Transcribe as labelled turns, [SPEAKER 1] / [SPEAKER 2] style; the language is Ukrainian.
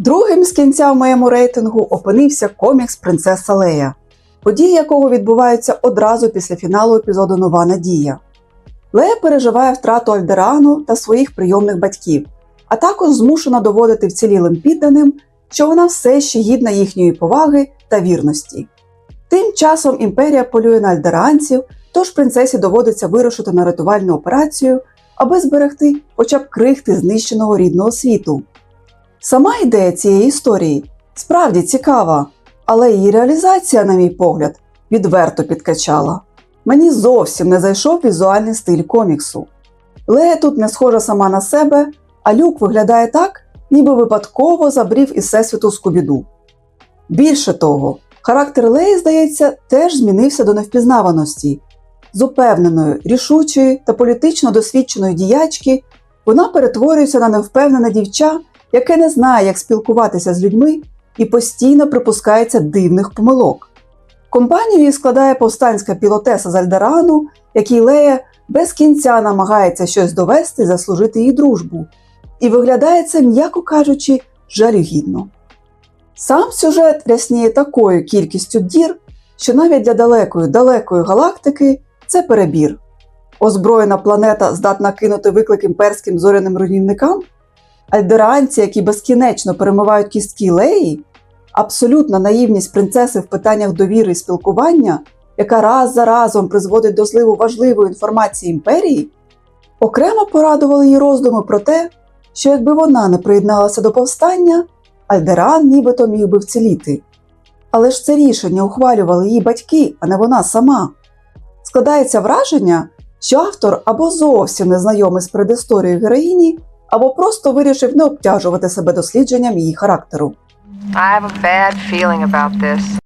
[SPEAKER 1] Другим з кінця в моєму рейтингу опинився комікс Принцеса Лея, події якого відбуваються одразу після фіналу епізоду Нова Надія. Лея переживає втрату Альдерану та своїх прийомних батьків, а також змушена доводити вцілілим підданим, що вона все ще гідна їхньої поваги та вірності. Тим часом імперія полює на альдеранців, тож принцесі доводиться вирушити на рятувальну операцію, аби зберегти хоча б крихти знищеного рідного світу. Сама ідея цієї історії справді цікава, але її реалізація, на мій погляд, відверто підкачала. Мені зовсім не зайшов візуальний стиль коміксу. Лея тут не схожа сама на себе, а люк виглядає так, ніби випадково забрів із всесвіту Скубіду. Більше того, характер Леї, здається, теж змінився до невпізнаваності. З упевненої, рішучої та політично досвідченої діячки вона перетворюється на невпевнене дівча, яке не знає, як спілкуватися з людьми і постійно припускається дивних помилок. Компанію її складає повстанська пілотеса з Альдарану, якій Лея без кінця намагається щось довести і заслужити їй дружбу, і виглядає це, м'яко кажучи, жалюгідно. Сам сюжет рясніє такою кількістю дір, що навіть для далекої далекої галактики це перебір. Озброєна планета здатна кинути виклик імперським зоряним руйнівникам, альдеранці, які безкінечно перемивають кістки Леї, абсолютна наївність принцеси в питаннях довіри і спілкування, яка раз за разом призводить до зливу важливої інформації імперії, окремо порадували її роздуми про те, що якби вона не приєдналася до повстання, Альдеран нібито міг би вціліти. Але ж це рішення ухвалювали її батьки, а не вона сама. Складається враження, що автор або зовсім не знайомий з предісторією героїні, або просто вирішив не обтяжувати себе дослідженням її характеру.
[SPEAKER 2] I have a bad feeling about this.